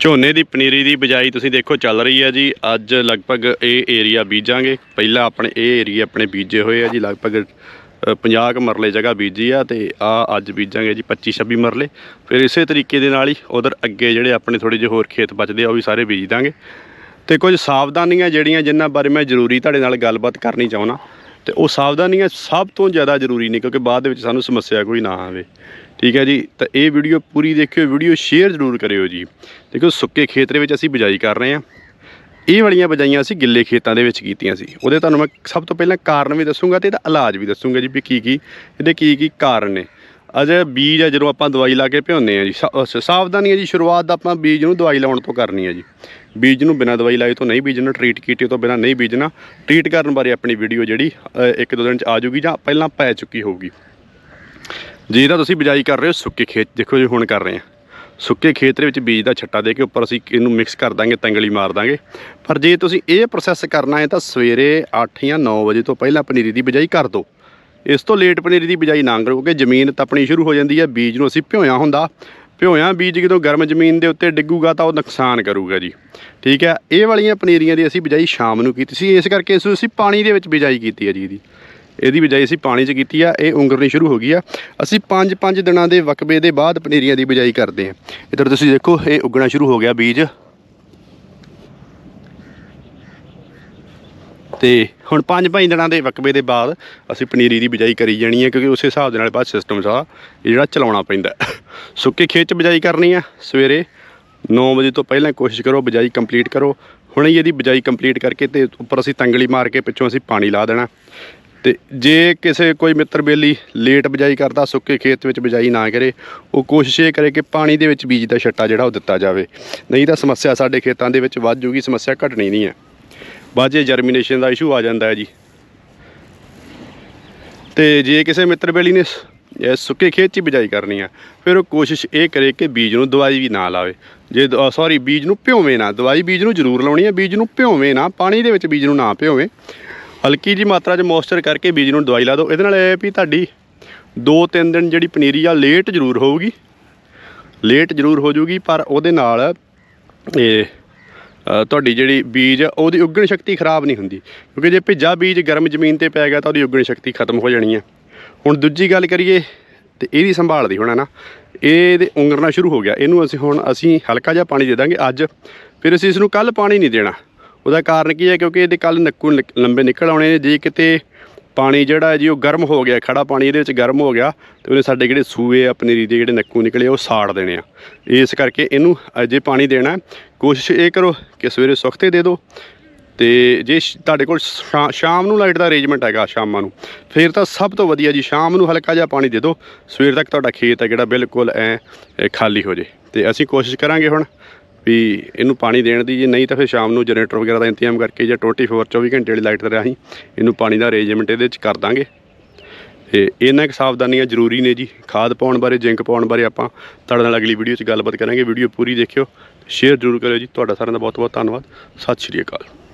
ਝੋਨੇ ਦੀ ਪਨੀਰੀ ਦੀ ਬਿਜਾਈ ਤੁਸੀਂ ਦੇਖੋ ਚੱਲ ਰਹੀ ਹੈ ਜੀ। ਅੱਜ ਲਗਭਗ ਇਹ ਏਰੀਆ ਬੀਜਾਂਗੇ। ਪਹਿਲਾਂ ਆਪਣੇ ਇਹ ਏਰੀਆ ਆਪਣੇ ਬੀਜੇ ਹੋਏ ਆ ਜੀ। ਲਗਭਗ ਅ, 50 ਕੁ ਮਰਲੇ ਜਗ੍ਹਾ ਬੀਜੀ ਆ ਤੇ ਆ ਅੱਜ ਬੀਜਾਂਗੇ ਜੀ 25 26 ਮਰਲੇ। ਫਿਰ ਇਸੇ ਤਰੀਕੇ ਦੇ ਨਾਲ ਹੀ ਉਧਰ ਅੱਗੇ ਜਿਹੜੇ ਆਪਣੇ ਥੋੜੇ ਜਿਹੇ ਹੋਰ ਖੇਤ ਬਚਦੇ ਆ ਉਹ ਵੀ ਸਾਰੇ ਬੀਜ ਦਾਂਗੇ। ਤੇ ਕੁਝ ਸਾਵਧਾਨੀਆਂ ਜਿਹੜੀਆਂ ਜਿਨ੍ਹਾਂ ਬਾਰੇ ਮੈਂ ਜ਼ਰੂਰੀ ਤੁਹਾਡੇ ਨਾਲ ਗੱਲਬਾਤ ਕਰਨੀ ਚਾਹੁੰਦਾ ਤੇ ਉਹ ਸਾਵਧਾਨੀਆਂ ਸਭ ਤੋਂ ਜ਼ਿਆਦਾ ਜ਼ਰੂਰੀ ਨੇ ਕਿਉਂਕਿ ਬਾਅਦ ਦੇ ਵਿੱਚ ਸਾਨੂੰ ਸਮੱਸਿਆ ਕੋਈ ਨਾ ਆਵੇ। ਠੀਕ ਹੈ ਜੀ, ਤਾਂ ਇਹ ਵੀਡੀਓ ਪੂਰੀ ਦੇਖਿਓ, ਵੀਡੀਓ ਸ਼ੇਅਰ ਜ਼ਰੂਰ ਕਰਿਓ ਜੀ। ਦੇਖੋ ਸੁੱਕੇ ਖੇਤ ਦੇ ਵਿੱਚ ਅਸੀਂ ਬਿਜਾਈ ਕਰ ਰਹੇ ਹਾਂ। ਇਹ ਵਾਲੀਆਂ ਬਜਾਈਆਂ ਅਸੀਂ ਗਿੱਲੇ ਖੇਤਾਂ ਦੇ ਵਿੱਚ ਕੀਤੀਆਂ ਸੀ। ਉਹਦੇ ਤੁਹਾਨੂੰ ਮੈਂ ਸਭ ਤੋਂ ਪਹਿਲਾਂ ਕਾਰਨ ਵੀ ਦੱਸੂਗਾ ਤੇ ਇਹਦਾ ਇਲਾਜ ਵੀ ਦੱਸੂਗਾ ਜੀ ਵੀ ਕੀ ਕੀ, ਇਹਦੇ ਕੀ ਕੀ ਕਾਰਨ ਨੇ। ਅਜੇ ਬੀਜ ਆ ਜਦੋਂ ਆਪਾਂ ਦਵਾਈ ਲਾ ਕੇ ਭਿਉਂਦੇ ਆ ਜੀ। ਸਾਵਧਾਨੀ ਹੈ ਜੀ, ਸ਼ੁਰੂਆਤ ਦਾ ਆਪਾਂ ਬੀਜ ਨੂੰ ਦਵਾਈ ਲਾਉਣ ਤੋਂ ਕਰਨੀ ਹੈ ਜੀ। ਬੀਜ ਨੂੰ ਬਿਨਾਂ ਦਵਾਈ ਲਾਏ ਤੋਂ ਨਹੀਂ ਬੀਜਣਾ ਟ੍ਰੀਟ ਕੀਤੇ ਤੋਂ ਬਿਨਾਂ ਨਹੀਂ ਬੀਜਣਾ। ਟ੍ਰੀਟ ਕਰਨ ਬਾਰੇ ਆਪਣੀ ਵੀਡੀਓ ਜਿਹੜੀ ਇੱਕ ਦੋ ਦਿਨ ਚ ਆ ਜਾਊਗੀ ਜਾਂ ਪਹਿਲਾਂ ਪੈ ਚੁੱਕੀ ਹੋਊਗੀ। ਜੇ ਤਾਂ ਤੁਸੀਂ ਬਿਜਾਈ ਕਰ ਰਹੇ ਹੋ, ਸੁੱਕੇ ਖੇਤ, ਦੇਖੋ ਜੀ ਹੁਣ ਕਰ ਰਹੇ ਆ ਸੁੱਕੇ ਖੇਤ ਦੇ ਵਿੱਚ ਬੀਜ ਦਾ ਛੱਟਾ ਦੇ ਕੇ ਉੱਪਰ ਅਸੀਂ ਇਹਨੂੰ ਮਿਕਸ ਕਰ ਦਾਂਗੇ, ਤੰਗਲੀ ਮਾਰ ਦਾਂਗੇ। ਪਰ ਜੇ ਤੁਸੀਂ ਇਹ ਪ੍ਰੋਸੈਸ ਕਰਨਾ ਹੈ ਤਾਂ ਸਵੇਰੇ 8 ਜਾਂ 9 ਵਜੇ ਤੋਂ ਪਹਿਲਾਂ ਪਨੀਰੀ ਦੀ ਬਿਜਾਈ ਕਰ ਦਿਓ। ਇਸ ਤੋਂ ਲੇਟ ਪਨੀਰੀ ਦੀ ਬਿਜਾਈ ਨਾ ਕਰੋ, ਕਿਉਂਕਿ ਜ਼ਮੀਨ ਤਪਣੀ ਸ਼ੁਰੂ ਹੋ ਜਾਂਦੀ ਹੈ, ਬੀਜ ਨੂੰ ਅਸੀਂ ਭਿਓਇਆ ਹੁੰਦਾ। ਭਿਓਇਆ ਬੀਜ ਜਦੋਂ ਗਰਮ ਜ਼ਮੀਨ ਦੇ ਉੱਤੇ ਡਿੱਗੂਗਾ ਤਾਂ ਉਹ ਨੁਕਸਾਨ ਕਰੂਗਾ ਜੀ। ਠੀਕ ਹੈ, ਇਹ ਵਾਲੀਆਂ ਪਨੀਰੀਆਂ ਦੀ ਅਸੀਂ ਬਿਜਾਈ ਸ਼ਾਮ ਨੂੰ ਕੀਤੀ ਸੀ, ਇਸ ਕਰਕੇ ਇਸ ਨੂੰ ਅਸੀਂ ਪਾਣੀ ਦੇ ਵਿੱਚ ਬਿਜਾਈ ਕੀਤੀ ਹੈ ਜੀ ਇਹਦੀ। ਇਹਦੀ ਬਿਜਾਈ ਅਸੀਂ ਪਾਣੀ 'ਚ ਕੀਤੀ ਆ, ਇਹ ਉਂਗਰਨੀ ਸ਼ੁਰੂ ਹੋ ਗਈ ਆ। ਅਸੀਂ 5-5 ਦਿਨਾਂ ਦੇ ਵਕਬੇ ਦੇ ਬਾਅਦ ਪਨੀਰੀਆਂ ਦੀ ਬਿਜਾਈ ਕਰਦੇ ਹਾਂ ਇੱਧਰ ਤੁਸੀਂ ਦੇਖੋ, ਇਹ ਉੱਗਣਾ ਸ਼ੁਰੂ ਹੋ ਗਿਆ ਬੀਜ। ਤੇ ਹੁਣ 5-5 ਦਿਨਾਂ ਦੇ ਵਕਬੇ ਦੇ ਬਾਅਦ ਅਸੀਂ ਪਨੀਰੀ ਦੀ ਬਿਜਾਈ ਕਰੀ ਜਾਣੀ ਹੈ ਕਿਉਂਕਿ ਉਸੇ ਹਿਸਾਬ ਦੇ ਨਾਲ ਬਾਅਦ ਸਿਸਟਮ ਸਾ ਜਿਹੜਾ ਚਲਾਉਣਾ ਪੈਂਦਾ। ਸੁੱਕੇ ਖੇਤ 'ਚ ਬਿਜਾਈ ਕਰਨੀ ਆ, ਸਵੇਰੇ 9 ਵਜੇ ਤੋਂ ਪਹਿਲਾਂ ਕੋਸ਼ਿਸ਼ ਕਰੋ, ਬਿਜਾਈ ਕੰਪਲੀਟ ਕਰੋ। ਹੁਣੇ ਇਹਦੀ ਬਿਜਾਈ ਕੰਪਲੀਟ ਕਰਕੇ ਤੇ ਉੱਪਰ ਅਸੀਂ ਤੰਗਲੀ ਮਾਰ ਕੇ ਪਿੱਛੋਂ ਅਸੀਂ ਪਾਣੀ ਲਾ ਦੇਣਾ। ਤੇ ਜੇ ਕਿਸੇ ਕੋਈ ਮਿੱਤਰ ਬੇਲੀ ਲੇਟ ਬਿਜਾਈ ਕਰਦਾ, ਸੁੱਕੇ ਖੇਤ ਵਿੱਚ ਬਿਜਾਈ ਨਾ ਕਰੇ, ਉਹ ਕੋਸ਼ਿਸ਼ ਇਹ ਕਰੇ ਕਿ ਪਾਣੀ ਦੇ ਵਿੱਚ ਬੀਜ ਦਾ ਛੱਟਾ ਜਿਹੜਾ ਉਹ ਦਿੱਤਾ ਜਾਵੇ। ਨਹੀਂ ਤਾਂ ਸਮੱਸਿਆ ਸਾਡੇ ਖੇਤਾਂ ਦੇ ਵਿੱਚ ਵੱਧ ਜੂਗੀ, ਸਮੱਸਿਆ ਘਟਣੀ ਨਹੀਂ ਹੈ। ਬਾਅਦ 'ਚ ਜਰਮੀਨੇਸ਼ਨ ਦਾ ਇਸ਼ੂ ਆ ਜਾਂਦਾ ਹੈ ਜੀ। ਤੇ ਜੇ ਕਿਸੇ ਮਿੱਤਰ ਬੇਲੀ ਨੇ ਇਹ ਸੁੱਕੇ ਖੇਤ 'ਚ ਹੀ ਬਿਜਾਈ ਕਰਨੀ ਆ ਫਿਰ ਉਹ ਕੋਸ਼ਿਸ਼ ਇਹ ਕਰੇ ਕਿ ਬੀਜ ਨੂੰ ਦਵਾਈ ਵੀ ਨਾ ਲਾਵੇ। ਜੇ ਸੌਰੀ ਬੀਜ ਨੂੰ ਭਿਓਵੇਂ ਨਾ, ਦਵਾਈ ਬੀਜ ਨੂੰ ਜ਼ਰੂਰ ਲਾਉਣੀ ਹੈ, ਬੀਜ ਨੂੰ ਭਿਓਵੇਂ ਨਾ, ਪਾਣੀ ਦੇ ਵਿੱਚ ਬੀਜ ਨੂੰ ਨਾ ਭਿਓਵੇਂ। ਹਲਕੀ ਜੀ ਮਾਤਰਾ 'ਚ ਮੋਇਸਚਰ ਕਰਕੇ ਬੀਜ ਨੂੰ ਦਵਾਈ ਲਾ ਦਿਓ। ਇਹਦੇ ਨਾਲ ਇਹ ਹੈ ਵੀ ਤੁਹਾਡੀ 2-3 ਦਿਨ ਜਿਹੜੀ ਪਨੀਰੀ ਆ ਲੇਟ ਜ਼ਰੂਰ ਹੋਊਗੀ। ਲੇਟ ਜ਼ਰੂਰ ਹੋ ਜੂਗੀ ਪਰ ਉਹਦੇ ਨਾਲ ਇਹ ਤੁਹਾਡੀ ਜਿਹੜੀ ਬੀਜ ਆ, ਉਹਦੀ ਉੱਗਣ ਸ਼ਕਤੀ ਖਰਾਬ ਨਹੀਂ ਹੁੰਦੀ। ਕਿਉਂਕਿ ਜੇ ਭਿੱਜਾ ਬੀਜ ਗਰਮ ਜ਼ਮੀਨ ਤੇ ਪੈ ਗਿਆ ਤਾਂ ਉਹਦੀ ਉੱਗਣ ਸ਼ਕਤੀ ਖਤਮ ਹੋ ਜਾਣੀ ਹੈ ਹੁਣ ਦੂਜੀ ਗੱਲ ਕਰੀਏ ਤੇ ਇਹਦੀ ਸੰਭਾਲ ਦੀ ਹੁਣ ਹੈ ਨਾ। ਇਹਦੇ ਉਂਗਰਨਾ ਸ਼ੁਰੂ ਹੋ ਗਿਆ। ਇਹਨੂੰ ਅਸੀਂ ਹੁਣ ਅਸੀਂ ਹਲਕਾ ਜਿਹਾ ਪਾਣੀ ਦੇ ਦਾਂਗੇ ਅੱਜ। ਫਿਰ ਅਸੀਂ ਇਸ ਨੂੰ ਕੱਲ ਪਾਣੀ ਨਹੀਂ ਦੇਣਾ। ਉਹਦਾ ਕਾਰਨ ਕੀ ਹੈ? ਕਿਉਂਕਿ ਇਹਦੇ ਕੱਲ ਨੱਕੂ ਨਿਕ- ਲੰਬੇ ਨਿਕਲ ਆਉਣੇ ਨੇ। ਜੇ ਕਿਤੇ ਪਾਣੀ ਜਿਹੜਾ ਹੈ ਜੀ, ਉਹ ਗਰਮ ਹੋ ਗਿਆ ਖੜਾ ਪਾਣੀ ਇਹਦੇ ਵਿੱਚ ਗਰਮ ਹੋ ਗਿਆ, ਤੇ ਉਹਨੇ ਸਾਡੇ ਜਿਹੜੇ ਸੂਏ ਆ ਪਨੀਰੀ ਦੇ ਜਿਹੜੇ ਨੱਕੂ ਨਿਕਲੇ ਉਹ ਸਾੜ ਦੇਣੇ ਆ। ਇਸ ਕਰਕੇ ਇਹਨੂੰ ਅਜੇ ਪਾਣੀ ਦੇਣਾ ਕੋਸ਼ਿਸ਼ ਇਹ ਕਰੋ ਕਿ ਸਵੇਰੇ ਸੁਖਤੇ ਦੇ ਦਿਓ। ਤੇ ਜੇ ਸ਼- ਤੁਹਾਡੇ ਕੋਲ ਸ਼ਾ- ਸ਼ਾਮ ਨੂੰ ਲਾਈਟ ਦਾ ਅਰੇਂਜਮੈਂਟ ਹੈਗਾ ਸ਼ਾਮਾਂ ਨੂੰ, ਫਿਰ ਤਾਂ ਸਭ ਤੋਂ ਵਧੀਆ ਜੀ, ਸ਼ਾਮ ਨੂੰ ਹਲਕਾ ਜਿਹਾ ਪਾਣੀ ਦੇ ਦਿਓ। ਸਵੇਰ ਤੱਕ ਤੁਹਾਡਾ ਖੇਤ ਹੈ ਜਿਹੜਾ ਬਿਲਕੁਲ ਐ ਐ ਖਾਲੀ ਹੋ ਜੇ। ਤੇ ਅਸੀਂ ਕੋਸ਼ਿਸ਼ ਕਰਾਂਗੇ ਹੁਣ ਵੀ ਇਹਨੂੰ ਪਾਣੀ ਦੇਣ ਦੀ, ਜੇ ਨਹੀਂ ਤਾਂ ਫਿਰ ਸ਼ਾਮ ਨੂੰ ਜਨਰੇਟਰ ਵਗੈਰਾ ਦਾ ਇੰਤਜ਼ਾਮ ਕਰਕੇ ਜਾਂ 24 24 ਘੰਟੇ ਵਾਲੀ ਲਾਈਟ ਦੇ ਰਾਹੀਂ ਇਹਨੂੰ ਪਾਣੀ ਦਾ ਅਰੇਂਜਮੈਂਟ ਇਹਦੇ ਵਿੱਚ ਕਰ ਦਾਂਗੇ। ਤੇ ਇਹਨਾਂ ਕੁ ਸਾਵਧਾਨੀਆਂ ਜ਼ਰੂਰੀ ਨੇ ਜੀ, ਖਾਦ ਪਾਉਣ ਬਾਰੇ, ਜਿੰਕ ਪਾਉਣ ਬਾਰੇ ਆਪਾਂ ਤੁਹਾਡੇ ਨਾਲ ਅਗਲੀ ਵੀਡੀਓ 'ਚ ਗੱਲਬਾਤ ਕਰਾਂਗੇ। ਵੀਡੀਓ ਪੂਰੀ ਦੇਖਿਓ ਸ਼ੇਅਰ ਜ਼ਰੂਰ ਕਰਿਓ ਜੀ। ਤੁਹਾਡਾ ਸਾਰਿਆਂ ਦਾ ਬਹੁਤ ਬਹੁਤ ਧੰਨਵਾਦ। ਸਤਿ ਸ਼੍ਰੀ ਅਕਾਲ।